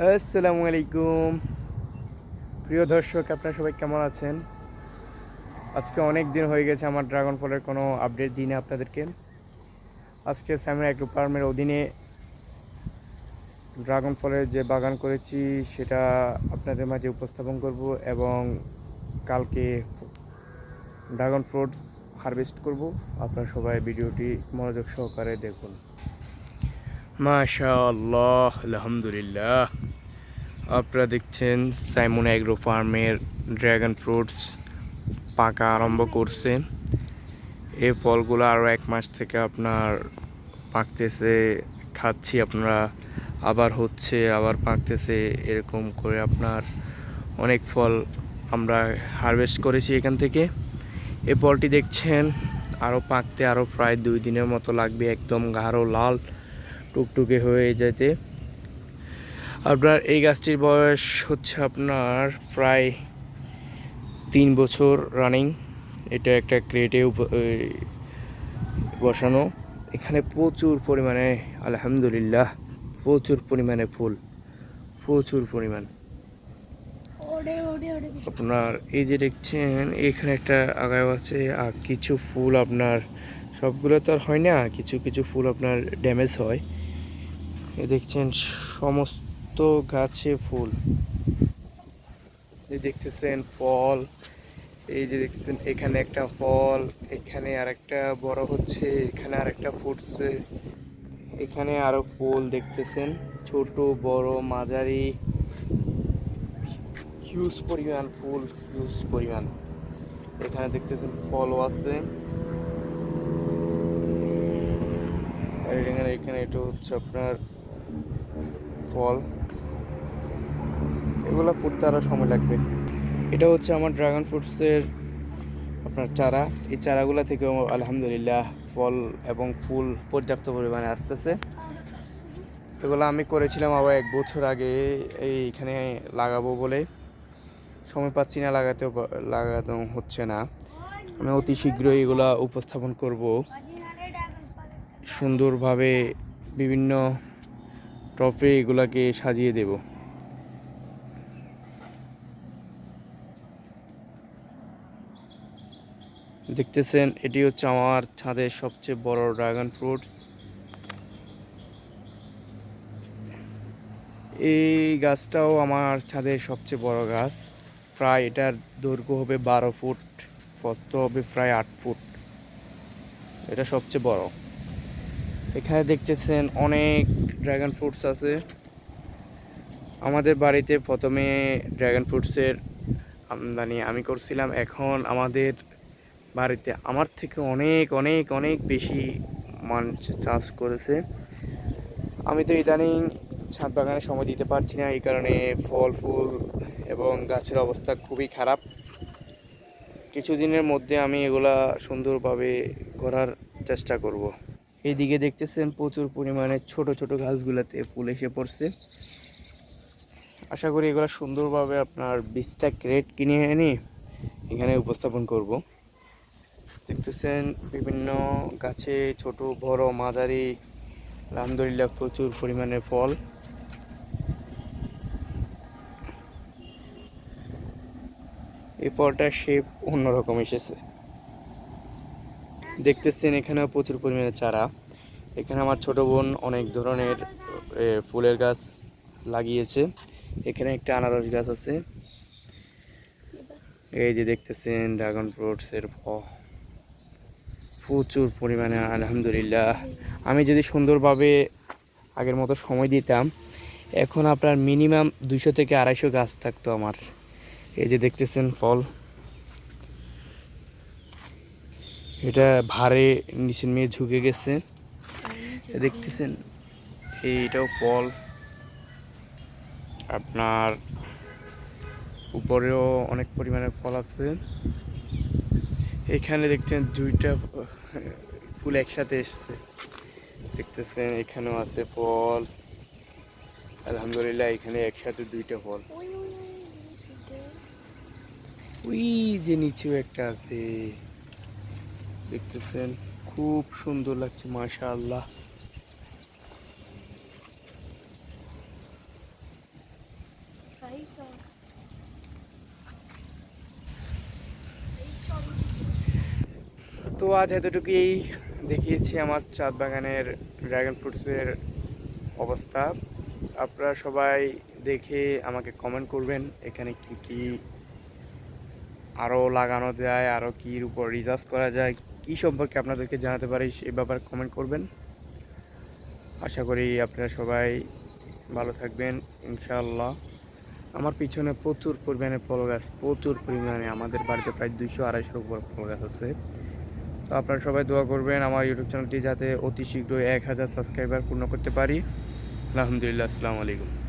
আসসালামু আলাইকুম প্রিয় দর্শক, আপনারা সবাই কেমন আছেন? আজকে অনেক দিন হয়ে গেছে আমার ড্রাগন ফলের কোনো আপডেট দিই না আপনাদেরকে। আজকে স্যামের অ্যাগ্রো ফার্মের অধীনে ড্রাগন ফলের যে বাগান করেছি, সেটা আপনাদের মাঝে উপস্থাপন করব এবং কালকে ড্রাগন ফ্রুটস হারভেস্ট করব। আপনারা সবাই ভিডিওটি মনোযোগ সহকারে দেখুন। মাশাআল্লাহ, আলহামদুলিল্লাহ। আপনারা দেখছেন সাইমন অ্যাগ্রো ফার্মের ড্রাগন ফ্রুটস পাকা আরম্ভ করছে। এই ফলগুলো আরও এক মাস থেকে আপনার পাকতেছে, খাচ্ছি আপনারা। আবার হচ্ছে, আবার পাকতেছে, এরকম করে আপনার অনেক ফল আমরা হারভেস্ট করেছি এখান থেকে। এই ফলটি দেখছেন আরও পাকতে আরও প্রায় দুই দিনের মতো লাগবে, একদম গাঢ় লাল, টুকটুকে হয়ে যেতে। আপনার এই গাছটির বয়স হচ্ছে আপনার প্রায় তিন বছর রানিং এটা একটা ক্রেটে বসানো। এখানে প্রচুর পরিমাণে আলহামদুলিল্লাহ প্রচুর পরিমাণে ফুল প্রচুর পরিমাণ। আপনার এই যে দেখছেন এখানে একটা আগায় আছে আর কিছু ফুল আপনার সবগুলো তো আর হয় না কিছু কিছু ফুল আপনার ড্যামেজ হয়। এ দেখছেন সমস্ত গাছে ফুল। এই দেখতেছেন ফল, এই যে দেখতেছেন এখানে একটা ফল, এখানে আর একটা বড় হচ্ছে, এখানে আর একটা ফুটছে। এখানে আরও ফুল দেখতেছেন, ছোট, বড়, মাঝারি। হিউজ পরিমাণ ফুল হিউজ পরিমাণ। এখানে দেখতেছেন ফলও আছে। এখানে এখানে এটা হচ্ছে আপনার ফল। এগুলো ফুটতে আরও সময় লাগবে। এটা হচ্ছে আমার ড্রাগন ফ্রুটসের আপনার চারা। এই চারাগুলো থেকেও আলহামদুলিল্লাহ ফল এবং ফুল পর্যাপ্ত পরিমাণে আসতেছে। এগুলো আমি করেছিলাম আবার এক বছর আগে এইখানে লাগাবো বলে। সময় পাচ্ছি না লাগাতেও লাগানো হচ্ছে না। আমি অতি শীঘ্রই এগুলা উপস্থাপন করব। সুন্দরভাবে বিভিন্ন টপে এগুলাকে সাজিয়ে দেব। দেখতেছেন, এটি হচ্ছে আমার ছাদের সবচেয়ে বড় ড্রাগন ফ্রুটস। এই গাছটাও আমার ছাদের সবচেয়ে বড় গাছ। প্রায় এটার দৈর্ঘ্য হবে বারো ফুট প্রস্থ হবে প্রায় আট ফুট। এটা সবচেয়ে বড়। এখানে দেখতেছেন অনেক ড্রাগন ফ্রুটস আছে। আমাদের বাড়িতে প্রথমে ড্রাগন ফ্রুটসের আমদানি আমি করছিলাম। এখন আমাদের বাড়িতে আমার থেকে অনেক অনেক অনেক বেশি মানুষ চাষ করেছে। আমি তো ইদানিং ছাদ বাগানে সময় দিতে পারছি না, এই কারণে ফল, ফুল এবং গাছের অবস্থা খুবই খারাপ। কিছুদিনের মধ্যে আমি এগুলা সুন্দরভাবে করার চেষ্টা করব। এইদিকে দেখতেছেন প্রচুর পরিমাণে ছোট ছোট গাছগুলোতে ফুল এসে পড়ছে। আশা করি এগুলো সুন্দরভাবে আপনার বীজটা ক্রেট কিনে এনে এখানে উপস্থাপন করব। দেখতেছেন বিভিন্ন গাছে ছোট, বড়, মাঝারি, আলহামদুলিল্লাহ প্রচুর পরিমাণে ফল। এই ফলটার শেপ অন্যরকম এসেছে। দেখতেছেন এখানেও প্রচুর পরিমাণে চারা। এখানে আমার ছোট বোন অনেক ধরনের ফুলের গাছ লাগিয়েছে। এখানে একটা আনারস গাছ আছে। এই যে দেখতেছেন ড্রাগন ফ্রুটসের প্রচুর পরিমাণে, আলহামদুলিল্লাহ। আমি যদি সুন্দরভাবে আগের মতো সময় দিতাম, এখন আপনার মিনিমাম দুইশো থেকে আড়াইশো গাছ থাকতো আমার। এই যে দেখতেছেন ফল। এটা ভারে নিচের মেয়ে ঝুঁকে গেছে। দেখতেছেন? এইটাও ফল। আপনার উপরেও অনেক পরিমাণে ফল আছে। এখানে দেখতেন দুইটা ফুল একসাথে এসছে। দেখতেছেন এখানেও আছে ফল। আলহামদুলিল্লাহ এখানে একসাথে দুইটা ফল। ওই যে নিচেও একটা আছে। দেখতেছেন, খুব সুন্দর লাগছে মাশা আল্লাহ তো আজ এতটুকুই দেখিয়েছি আমার চাঁদ বাগানের ড্রাগন ফ্রুটসের অবস্থা। আপনারা সবাই দেখে আমাকে কমেন্ট করবেন, এখানে কি কি আরও লাগানো যায় আরও কী উপর রিচার্জ করা যায় কী সম্পর্কে আপনাদেরকে জানাতে পারি, সে ব্যাপারে কমেন্ট করবেন। আশা করি আপনারা সবাই ভালো থাকবেন, ইনশাআল্লাহ। আমার পিছনে প্রচুর পরিমাণে ফল গাছ, প্রচুর পরিমাণে। আমাদের বাড়িতে প্রায় দুইশো আড়াইশোর উপর ফল গাছ আছে। তো আপনারা সবাই দোয়া করবেন, আমার ইউটিউব চ্যানেলটি যাতে অতি শীঘ্রই এক হাজার সাবস্ক্রাইবার পূর্ণ করতে পারি। আলহামদুলিল্লাহ, আসসালামু আলাইকুম।